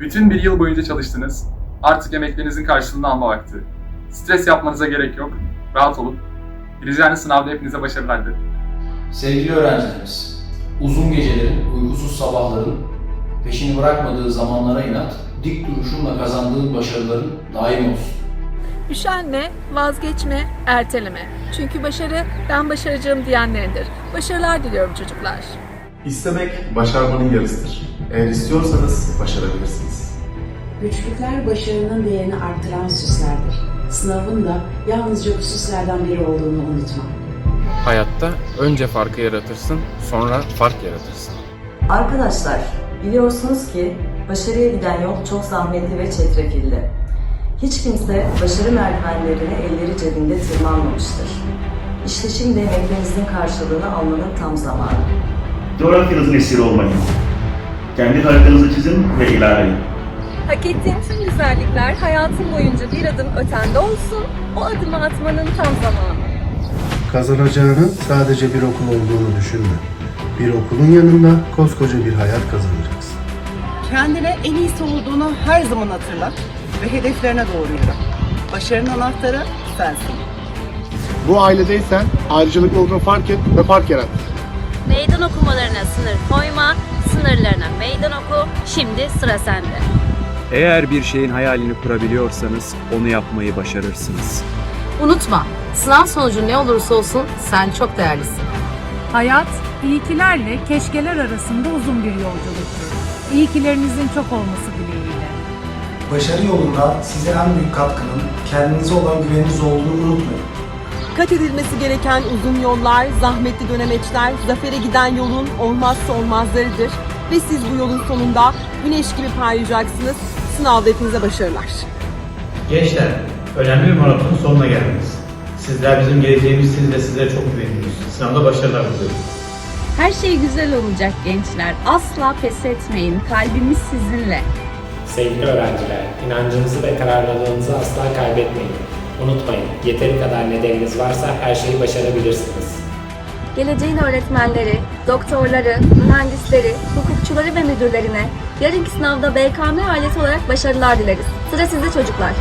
Bütün bir yıl boyunca çalıştınız. Artık emeklerinizin karşılığını alma vakti. Stres yapmanıza gerek yok. Rahat olun. Gireceğiniz sınavda hepinize başarılar dilerim. Sevgili öğrencilerimiz, uzun gecelerin, uykusuz sabahların, peşini bırakmadığı zamanlara inat, dik duruşunla kazandığın başarıların daim olsun. Üşenme, vazgeçme, erteleme. Çünkü başarı ben başaracağım diyenlerindir. Başarılar diliyorum çocuklar. İstemek başarmanın yarısıdır. Eğer istiyorsanız başarabilirsiniz. Güçlükler başarının değerini artıran süslerdir. Sınavın da yalnızca bu süslerden biri olduğunu unutma. Hayatta önce farkı yaratırsın, sonra fark yaratırsın. Arkadaşlar, biliyorsunuz ki başarıya giden yol çok zahmetli ve çetrefilli. Hiç kimse başarı merdivenlerini elleri cebinde tırmanmamıştır. İşte şimdi emeklerinizin karşılığını almanın tam zamanı. Coğrafyanızın esiri olmayın. Kendi haritanızı çizin ve ilerleyin. Hak ettiğin tüm güzellikler hayatın boyunca bir adım ötende olsun, o adımı atmanın tam zamanı. Kazanacağının sadece bir okul olduğunu düşünme. Bir okulun yanında koskoca bir hayat kazanacaksın. Kendine en iyisi olduğunu her zaman hatırla ve hedeflerine doğru yürü. Başarının anahtarı sensin. Bu ailedeysen ayrıcalıklı olduğunu fark et ve fark yarat. Meydan okumalarına sınır koyma, sınırlarına meydan oku, şimdi sıra sende. Eğer bir şeyin hayalini kurabiliyorsanız onu yapmayı başarırsınız. Unutma, sınav sonucu ne olursa olsun sen çok değerlisin. Hayat, iyikilerle keşkeler arasında uzun bir yolculuktur. İyikilerinizin çok olması dileğiyle. Başarı yolunda size en büyük katkının kendinize olan güveniniz olduğunu unutmayın. Kat edilmesi gereken uzun yollar, zahmetli dönemeçler, zafere giden yolun olmazsa olmazlarıdır. Ve siz bu yolun sonunda güneş gibi parlayacaksınız. Sınavda hepinize başarılar. Gençler, önemli bir maratonun sonuna geldiniz. Sizler bizim geleceğimizsiniz ve sizlere çok güveniyoruz. Sınavda başarılar diliyorum. Her şey güzel olacak gençler. Asla pes etmeyin. Kalbimiz sizinle. Sevgili öğrenciler, inancınızı ve kararlılığınızı asla kaybetmeyin. Unutmayın, yeteri kadar nedeniniz varsa her şeyi başarabilirsiniz. Geleceğin öğretmenleri, doktorları, mühendisleri, hukukçuları ve müdürlerine yarınki sınavda BKM ailesi olarak başarılar dileriz. Sıra sizde çocuklar.